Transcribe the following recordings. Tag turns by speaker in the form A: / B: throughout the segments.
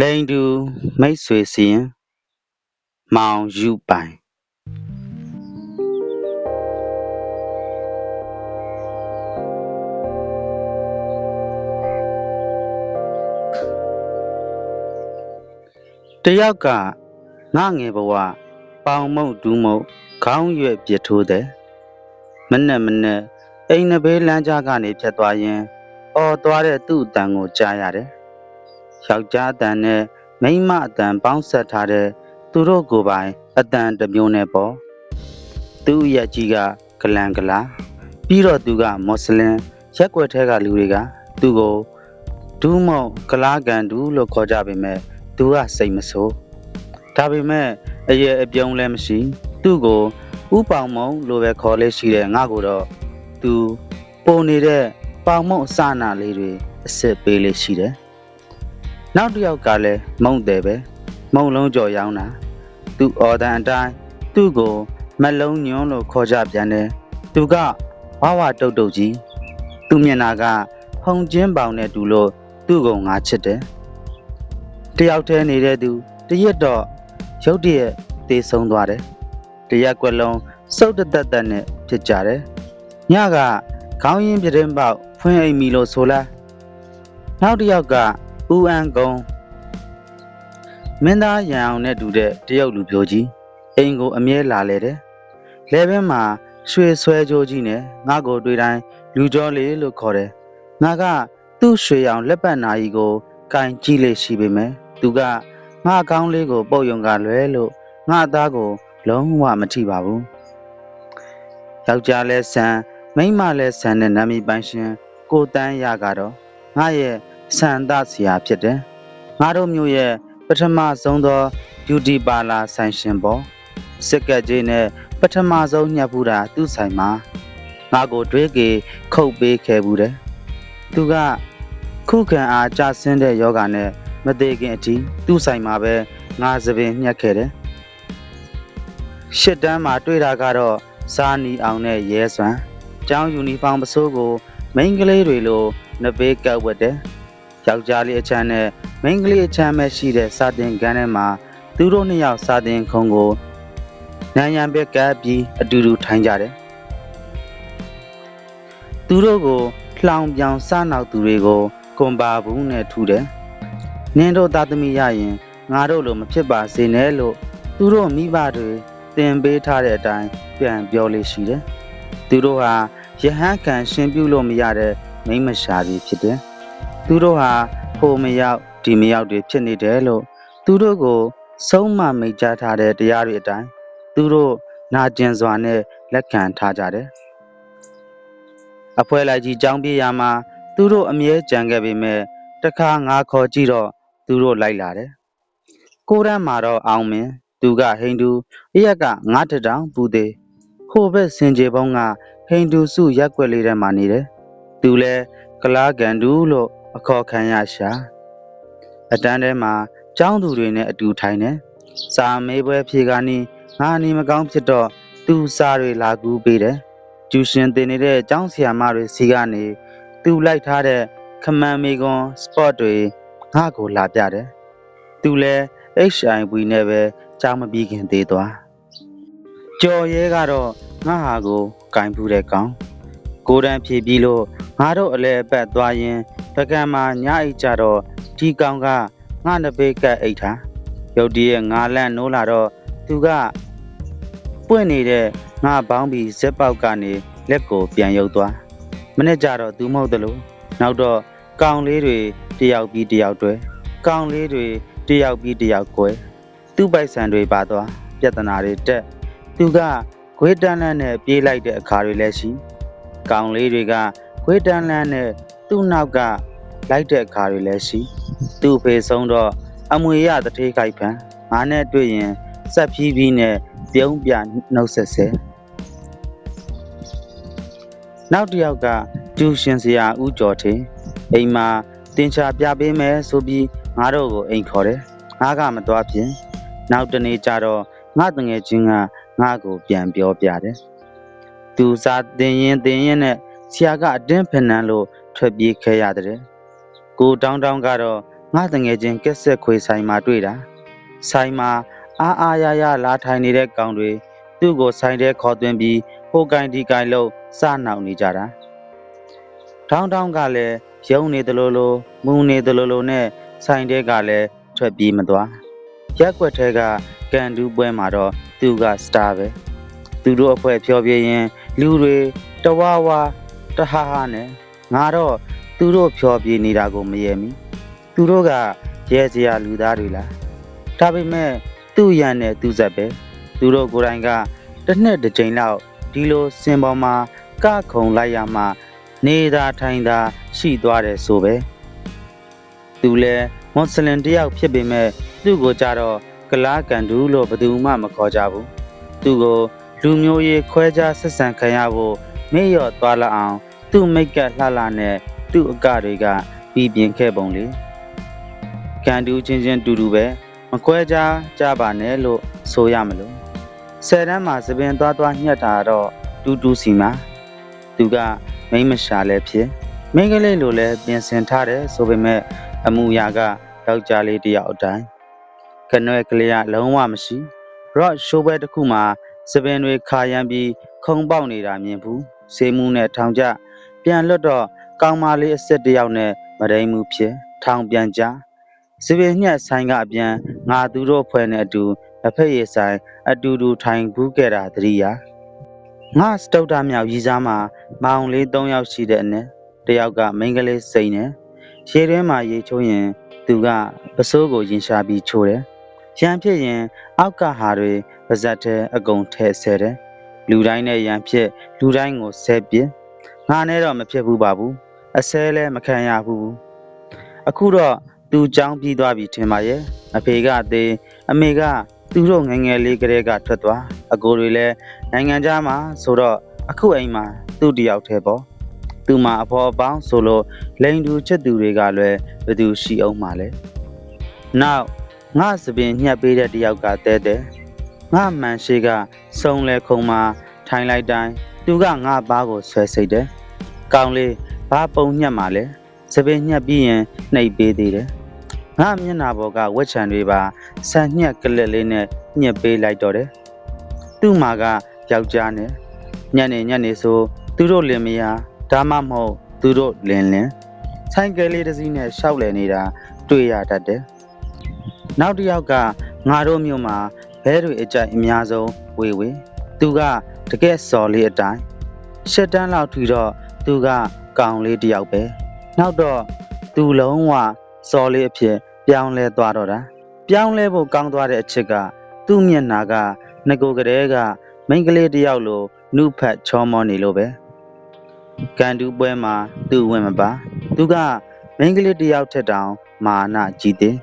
A: လိန်တူမိတ်ဆွေစီရင်မောင်ယူပိုင်တယောက်ကငငယ်ဘဝပေါင်မုတ်ဒူးမုတ်ခေါင်းရွက်ပြစ်ထိုးတယ်မနဲ့မနဲ့အိမ်နဘေးလမ်းကြားကနေဖြတ်သွားရင်အော်သွားတဲ့သူ့အတန်ကိုကြားရတယ် ယောက်ျားအတန်နဲ့မိန်းမအတန်ပေါင်းဆက်ထားတဲ့သူတို့ကိုယ်ပိုင်အတန်တစ်မျိုးနဲ့ပေါ့သူ့ရဲ့ကြီးကဂလန်ဂလာပြီးတော့သူကမွတ်စလင်ရက်ွက်ထဲကလူတွေကသူ့ကိုဒူးမုံဂလာကန်ဒူးလို့ခေါ်ကြပေမဲ့သူကစိတ်မဆိုးဒါပေမဲ့အရဲ့အပြုံးလည်းမရှိ သူ့ကိုဥပောင်မုံလို့ပဲခေါ်လေးရှိတဲ့ငါ့ကိုတော့သူပုံနေတဲ့ပေါင်မုံအစနာလေးတွေအစ်စ်ပေးလေးရှိတယ် နောက်တစ်ယောက်ကလည်းမုံတယ်ပဲမုံလုံးကြော်ရောင်းတာသူအော်တန်အတိုင်းသူ့ကိုမလုံးညွန်းလို့ခေါ်ကြပြန်တယ်သူကဝါဝတုတ်တုတ်ကြီးသူ့မျက်နာကဟုံကျင်းပေါင်နဲ့တူလို့သူ့ကိုငါချစ်တယ်တယောက်တည်းနေတဲ့သူတရက်တော့ရုတ်တရက်သေဆုံးသွားတယ်တရက်ကွက်လုံးစုတ်တသက်သက်နဲ့ဖြစ်ကြတယ်ညကခေါင်းရင်းပြတင်းပေါက်ဖွင့်အိမ်မီလို့ဆိုလားနောက်တစ်ယောက်က ဦးအန်းကုန်းမင်းသားရန်အောင်နဲ့တူတဲ့တရုတ်လူပြိုကြီးအိမ်ကိုအမြဲလာလေတယ်လဲဘင်းမှာရွှေဆွဲကြိုးကြီးနဲ့ငါ့ကိုတွေ့တိုင်းလူကြောလေးလို့ခေါ်တယ်ငါကသူ့ရွှေအောင်လက်ပတ်နာကြီးကိုကင်ကြည့်လေရှိပေမယ်သူကငါအကောင်းလေးကိုပုတ်ယုံကလွဲလို့ငါအသားကိုလုံးဝမထိပါဘူးယောက်ျားလဲဆန်မိန်းမလဲဆန်တဲ့နာမည်ပိုင်ရှင်ကိုတန်းရကတော့ငါရဲ့ ဆန်သားဆရာဖြစ်တယ်ငါတို့မျိုးရဲ့ပထမဆုံးသော beauty parlor ဆိုင်ရှင်ပေါ့စက်ကက်ကြီးနဲ့ပထမဆုံးညှပ်ဖူးတာသူ့ဆိုင်မှာငါကိုတွေးကေခုတ်ပေးခဲ့ဘူးတယ်သူကခုခံအားကြဆင်းတဲ့ယောဂနဲ့မသေးခင်အထိသူ့ဆိုင်မှာပဲငါသပင်ညှက်ခဲ့တယ်ရှစ်တန်းမှာတွေ့တာကတော့စားနီအောင်နဲ့ရဲစွမ်းကျောင်းယူနီဖောင်းပစိုးကိုမိန်းကလေးတွေလိုနဘေးကပ်ဝတ်တယ် ယောက်ျားလေးအချမ်းနဲ့မိန်းကလေးအချမ်းပဲရှိတဲ့စာတင်ကန်းထဲမှာသူတို့နှစ်ယောက်စာတင်ခုံကိုနန်းရံဘက်ကပ်ပြီးအတူတူထိုင်ကြတယ်သူတို့ကိုလှောင်ပြောင်စားနောက်သူတွေကိုကွန်ပါဘူးနဲ့ထူတယ်နင်းတို့သားသမီးရရင်ငါတို့လိုမဖြစ်ပါစေနဲ့လို့သူတို့မိဘတွေတင်ပေးထားတဲ့အတိုင်းပြန်ပြောလေးရှိတယ်သူတို့ဟာယဟန်ခံရှင်ပြုလို့မရတဲ့မိမရှာတွေဖြစ်တယ် သူတို့ဟာဟိုမရောက်ဒီမရောက်တွေဖြစ်နေတယ်လို့သူတို့ကို ဆုံးမမိတ်ကြားထားတဲ့တရားတွေအတိုင်းသူတို့နာကျင်စွာနဲ့လက်ခံထားကြတယ်အဖွဲလိုက်ကြီးကြောင်းပြေးရမှာသူတို့အမြဲကြံခဲ့ပေမဲ့တခါငါခေါ်ကြည့်တော့သူတို့လိုက်လာတယ်ကိုရမ်းမှာတော့အောင်မင်းသူကဟိန္ဒူအရက်ကငါးတတောင်ပူသေးဟိုဘက်စင်ကြေပုံးကဟိန္ဒူစုရက်ွက်လေးထဲမှာနေတယ်သူလဲကလားကန်ဒူလို့ အခေါ်ခံရရှာအတန်းထဲမှာကျောင်းသူတွေနဲ့အတူထိုင်နေစာမေးပွဲဖြေကနီးငါနေမကောင်းဖြစ်တော့သူစာတွေလာကူးပေးတယ်ကျူရှင်တင်နေတဲ့ကျောင်းဆရာမတွေစီကနေသူလိုက်ထားတဲ့ခမန်မီကွန်စပေါ့တွေငါ့ကိုလာပြတယ်သူလဲ HIV နဲ့ပဲကြောင်းမပြီးခင်သေးသွားကြော်ရဲကတော့ငါဟာကိုကင်ဖူးတဲ့ကောင်ကိုတန်းဖြည့်ပြီးလို့ငါတို့အလဲအပတ်သွားရင် ပကံမှာညအိတ်ကြတော့ဒီကောင်ကငါနှစ်ဘေးကပ်အိတ်ထားရုတ်တရက်ငါလန့်နိုးလာတော့သူကပွင့်နေတဲ့ငါဘောင်းပြီးဇက်ပေါက်ကနေလက်ကိုပြန်ရုပ်သွားမနေ့ကျတော့သူမဟုတ်သလိုနောက်တော့ကောင်လေးတွေတယောက်ပြီးတယောက်တွဲကောင်လေးတွေတယောက်ပြီးတယောက်ကွယ်သူ့ပိုက်ဆံတွေပါသွားပြဿနာတွေတက်သူကခွေးတန်းလန်းနဲ့ပြေးလိုက်တဲ့အခါတွေလည်းရှိကောင်လေးတွေကခွေးတန်းလန်းနဲ့ သူ့နောက်ကလိုက်တဲ့အခါတွေလည်းရှိ သူ့ဖေဆုံးတော့အမွေရတထေးခိုက်ဖန်ငါနဲ့တွေ့ရင်စက်ဖြီးဖြီးနဲ့ပြုံးပြနှုတ်ဆက်ဆဲနောက်တစ်ယောက်ကကျူရှင်စရာဦးကျော်ထင်အိမ်မှာတင်ချာပြပေးမယ်ဆိုပြီးငါတို့ကိုအိမ်ခေါ်တယ်ငါကမသွားပြင်နောက်တနေ့ကျတော့ငါတငယ်ချင်းကငါကိုပြန်ပြောပြတယ်သူစားတင်ရင်တင်ရင်နဲ့ ဆရာကအတင်းဖနန်းလို့ထွက်ပြေးခဲ့ရတယ်ကိုတောင်းတောင်းကတော့ငါတငယ်ချင်းကက်ဆက်ခွေဆိုင်မှာတွေ့တာဆိုင်မှာအားအားရရလာထိုင်နေတဲ့ကောင်တွေသူ့ကိုဆိုင်ထဲခေါ်သွင်းပြီးဟိုကိုင်ဒီကိုင်လို့စနှောင်နေကြတာထောင်းထောင်းကလည်းယုံနေသလိုလိုမူနေသလိုလိုနဲ့ဆိုင်တဲကလည်းထွက်ပြေးမသွားရက်ွက်ထဲကကန်တူးပွဲမှာတော့သူကစတာပဲသူတို့အဖွဲ့ဖြောပြရင်လူတွေတဝါဝါ တဟားဟားနဲ့ငါတော့သူတို့ဖြောပြနေတာကိုမယဲမီသူတို့ကရဲစရာလူသားတွေလားဒါပေမဲ့သူ့ရန်နဲ့သူ့ဇက်ပဲသူတို့ကိုယ်တိုင်ကတစ်နှစ်တစ်ကြိမ်လောက်ဒီလိုစင်ပေါ်မှာကခုံလိုက်ရမှနေသာထိုင်သာရှိသွားတယ်ဆိုပဲသူလဲမွတ်စလင်တယောက်ဖြစ်ပေမဲ့သူ့ကိုကြတော့ကလားကန်တူလို့ဘယ်သူမှမခေါ်ကြဘူးသူ့ကိုလူမျိုးရေးခွဲခြားဆက်ဆံခံရဖို့ မေ့လျော့သွားလာအောင် သူ့မိတ်ကလှလှနဲ့သူ့အကတွေကပြီးပြင်ခဲ့ပုံလေကန်တူးချင်းချင်းတူတူပဲမခွဲခြားကြပါနဲ့လို့ဆိုရမလို့ဆယ်တန်းမှာသပင်သွားသွားညှက်တာတော့တူတူစီမှာသူကမိမ့်မရှာလဲဖြစ်မိန်းကလေးလိုလဲပြင်ဆင်ထားတယ်ဆိုပေမဲ့အမူအရာကယောက်ျားလေးတစ်ယောက်အတိုင်းကနွယ်ကလေးကလုံးဝမရှိရော့ရှိုးပွဲတစ်ခုမှာသပင်တွေခါရမ်းပြီးခုံပေါက်နေတာမြင်ဘူးစေးမှုနဲ့ထောင်ကျပြန်လွတ်တော့ကောင်းမလေးအစ်စ်တစ်ယောက်နဲ့မရိမ်မှုဖြစ်ထောင်ပြန်ကြစပင်ညက်ဆိုင်ကအပြန်ငါသူတို့ဖွဲ့နဲ့အတူအဖက်ရည်ဆိုင်အတူတူထိုင်ဘူးခဲ့တာတရိယာငါစတုတ္တမြောက်ရီစားမှာမောင်လေး၃ယောက်ရှိတဲ့အနက်တယောက်ကမိန်းကလေးစိန်နဲ့ရေထဲမှာရေချိုးရင်သူကပစိုးကိုရင်ရှာပြီးချိုးတယ်ရံဖြစ်ရင်အောက်ကဟာတွေပါဇက်ထဲအကုန်ထဲဆဲတယ် လူတိုင်းနဲ့ရံဖြစ်လူတိုင်းကိုဆဲပြစ်ငါနဲ့တော့မဖြစ်ဘူးပါဘူးအဆဲလဲမခံရဘူးအခုတော့သူចောင်းပြီးသွားပြီထင်ပါရဲ့အဖေကသေးအမေကသူတို့ငယ်ငယ်လေးကလေးကထွက်သွားအကိုတွေလည်းနိုင်ငံခြားမှာဆိုတော့အခုအိမ်မှာသူ့တယောက်တည်းပေါ့သူမှအဖော်အပေါင်းဆိုလို့လိန်သူချက်သူတွေကလည်းဘယ်သူရှိအောင်မှာလဲနောက်ငါစပင်ညှက်ပေးတဲ့တယောက်ကတဲတဲ ငါမှန်ရှိကစုံလဲခုံမှာထိုင်လိုက်တိုင်းသူကငါဘားကိုဆွဲစိတ်တယ်ကောင်းလေးဘာပုံညှက်မှာလဲစပင်ညှက်ပြီးရင်နှိပ်ပေးသေးတယ်ငါမျက်နာပေါ်ကဝက်ချံတွေပါဆန်ညှက်ကလစ်လေးနဲ့ညှက်ပေးလိုက်တော့တယ်သူ့မှာကယောက်ျားနဲ့ညနေညနေဆိုသူတို့လင်မယားဒါမှမဟုတ်သူတို့လင်လင်ဆိုင်ကယ်လေးတစ်စီးနဲ့ရှောက်လည်နေတာတွေ့ရတတ်တယ်နောက်တစ်ယောက်ကငါတို့မြို့မှာ ဘဲတွေအကြိုက်အများဆုံးဝေဝေသူကတကယ်စော်လေးအတိုင်းရှစ်တန်းလောက်ထီတော့သူကကောင်လေးတစ်ယောက်ပဲနောက်တော့သူလုံးဝစော်လေးအဖြစ်ပြောင်းလဲသွားတော့တာပြောင်းလဲဖို့ကောင်းသွားတဲ့အချက်ကသူ့မျက်နှာကငကိုကလေးကမိန်းကလေးတစ်ယောက်လိုနှုတ်ဖက်ချောမောနေလို့ပဲကန်တူးပွဲမှာသူ့ဝင်မပါသူကမိန်းကလေးတစ်ယောက်ထက်တောင်မာနကြီးတယ်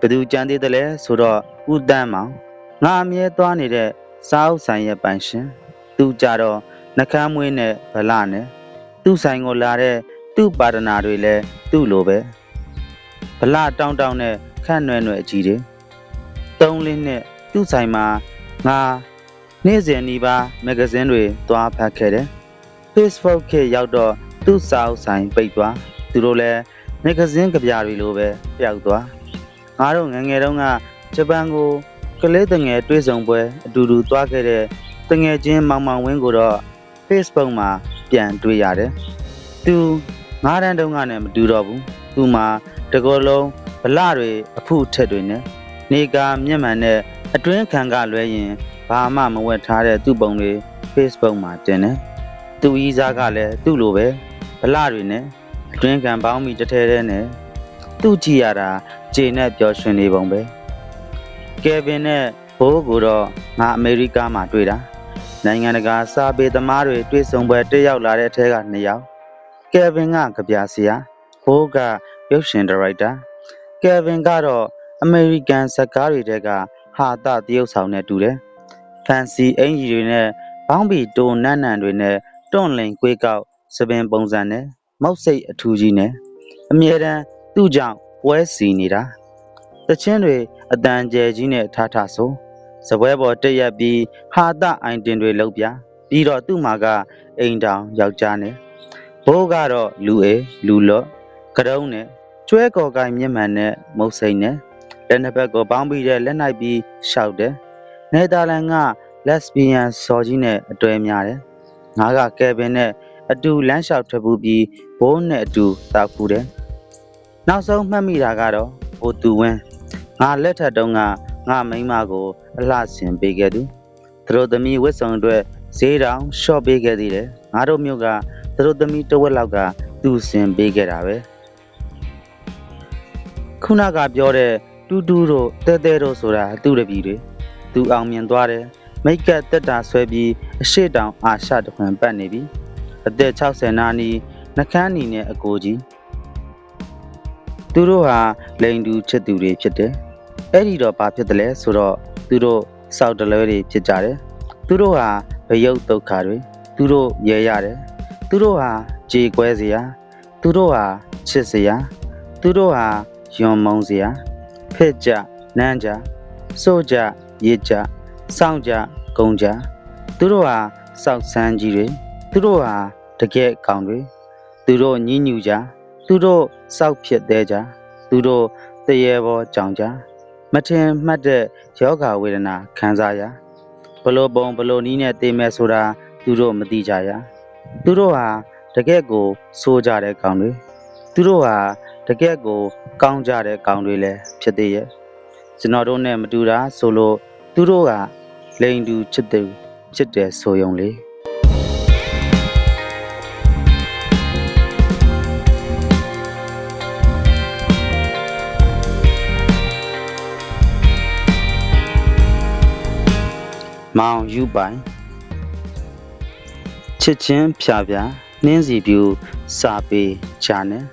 A: ဘသူကြမ်းသေးတယ်လဲဆိုတော့ဦးတန်းမောင် ငါအမြဲသွားနေတဲ့စားအုပ်ဆိုင်ရဲ့ပိုင်ရှင်သူကြတော့နှကမ်းမွေးနဲ့ဗလာနဲ့သူ့ဆိုင်ကိုလာတဲ့သူ့ပါဒနာတွေလည်းသူ့လိုပဲဗလာတောင်းတောင်းနဲ့ခန့်နွယ်နွယ်အကြီးတယ်သုံးလင်းနဲ့သူ့ဆိုင်မှာငါနေ့စဉ်နီးပါးမဂ္ဂဇင်းတွေသွားဖတ်ခဲ့တယ် Facebook ခေတ်ရောက်တော့သူ့စာအုပ်ဆိုင်ပိတ်သွားသူတို့လည်းမဂ္ဂဇင်းကြပြတွေလိုပဲပျောက်သွားငါတို့ငငယ်တုန်းကဂျပန်ကို ကလေးတငယ်တွေ့ဆုံပွဲအတူတူသွားခဲ့တဲ့တငယ်ချင်းမောင်မောင်ဝင်းကိုတော့ Facebook မှာပြန်တွေ့ရတယ်သူငါးတန်းတုန်းကနဲ့မတူတော့ဘူးသူမှာတကောလုံးဗလတွေအဖုထက်တွေနဲ့နေကာမျက်မှန်နဲ့အတွင်းခံကလွဲရင်ဘာမှမဝက်ထားတဲ့သူ့ပုံတွေ Facebook မှာတင်တယ်သူဤစားကလည်းသူ့လိုပဲဗလတွေနဲ့အတွင်းခံပေါင်းပြီးတထဲထဲနဲ့သူ့ကြည့်ရတာဂျေနဲ့ပျော်ရွှင်နေပုံပဲ ကယ်ဗင်နဲ့ဘိုးကိုတော့ငါအမေရိကမှာတွေ့တာနိုင်ငံတကာစာပေသမားတွေတွေ့ဆုံပွဲတက်ရောက်လာတဲ့အထက်က2ယောက်ကယ်ဗင်ကကြပြဆရာဘိုးကရုပ်ရှင်ဒါရိုက်တာကယ်ဗင်ကတော့အမေရိကန်ဇာတ်ကားတွေတဲကဟာတတရုပ်ဆောင်နဲ့တူတယ်ဖန်စီအင်ဂျီတွေနဲ့ဘောင်းဘီတိုနန်းနန်တွေနဲ့တွန့်လင်ကွေးကောက်စပင်ပုံစံနဲ့မောက်စိတ်အထူးကြီးနဲ့အမြဲတမ်းသူ့ကြောင့်ပွဲစီနေတာ တချင်းတွေအတန်ကျယ်ကြီးနဲ့ထားထားဆိုစပွဲပေါ်တက်ရက်ပြီးဟာတအိုင်တင်တွေလောက်ပြပြီးတော့သူ့မှာကအိမ်တောင်ယောက်ျားနဲ့ဘိုးကတော့လူအေလူလော့ကရုံးနဲ့ကျွဲကော်ကိုင်မျက်မှန်နဲ့မုတ်စိန်နဲ့လက်နှစ်ဘက်ကိုပေါင်းပြီးတဲ့လက်နိုင်ပြီးရှောက်တယ်နေသာလန်ကလက်စပီယန်စော်ကြီးနဲ့အတွေ့များတယ်ငါကကယ်ဗင်နဲ့အတူလမ်းလျှောက်ထွက်ပူးပြီးဘိုးနဲ့အတူတောက်ဖူးတယ်နောက်ဆုံးမှတ်မိတာကတော့ဟိုသူဝင်း ငါလက်ထက်တုန်းကငါမိန်းမကိုအလှဆင်ပေးခဲ့သူသူတို့သမီးဝတ်စုံအတွက်ဈေးတောင်ရှော့ပေးခဲ့သေးတယ်ငါတို့မျိုးကသူတို့သမီးတစ်ဝက်လောက်ကသူ့ဆင်ပေးခဲ့တာပဲခုနကပြောတဲ့တူတူတို့တဲတဲတို့ဆိုတာသူ့တပည့်တွေသူအောင်မြင်သွားတယ်မိတ်ကပ်တက်တာဆွဲပြီးအရှိတောင်အာရှတခွင်ပတ်နေပြီအသက်60နာနီနှကန်းနီနဲ့အကိုကြီးသူတို့ဟာလိန်တူချစ်သူတွေဖြစ်တယ် အဲ့ဒီတော့ဘာဖြစ်တယ်လဲဆိုတော့သူတို့စောက်တလွဲတွေဖြစ်ကြတယ်သူတို့ဟာဘယုတ်ဒုက္ခတွေသူတို့ရဲရတယ်သူတို့ဟာကြေကွဲစရာသူတို့ဟာချစ်စရာသူတို့ဟာယွန်မုံစရာဖက်ကြနန်းကြစိုးကြရစ်ကြစောင့်ကြဂုံကြသူတို့ဟာစောက်ဆန်းကြီးတွေသူတို့ဟာတကယ်ကောင်တွေသူတို့ညှဉ်းညူကြသူတို့စောက်ဖြစ်သေးကြသူတို့တရေဘောကြောင်ကြ မထင်မှတ်တဲ့ယောဂဝေဒနာခံစားရဘလို့ပုံဘလို့နီးနဲ့သိမဲ့ဆိုတာသူတို့မသိကြရသူတို့ဟာတကယ်ကိုစိုးကြတဲ့ကောင်တွေသူတို့ဟာတကယ်ကိုကောင်းကြတဲ့ကောင်တွေလည်းဖြစ်သေးရဲ့ကျွန်တော်တို့နဲ့မတူတာဆိုလို့သူတို့ကလိန်တူချစ်သူချစ်တယ်ဆိုယုံလေ မောင်ယူပိုင်ချစ်ချင်းဖြာဖြာနှင်းစီပြူစာပေချာနယ်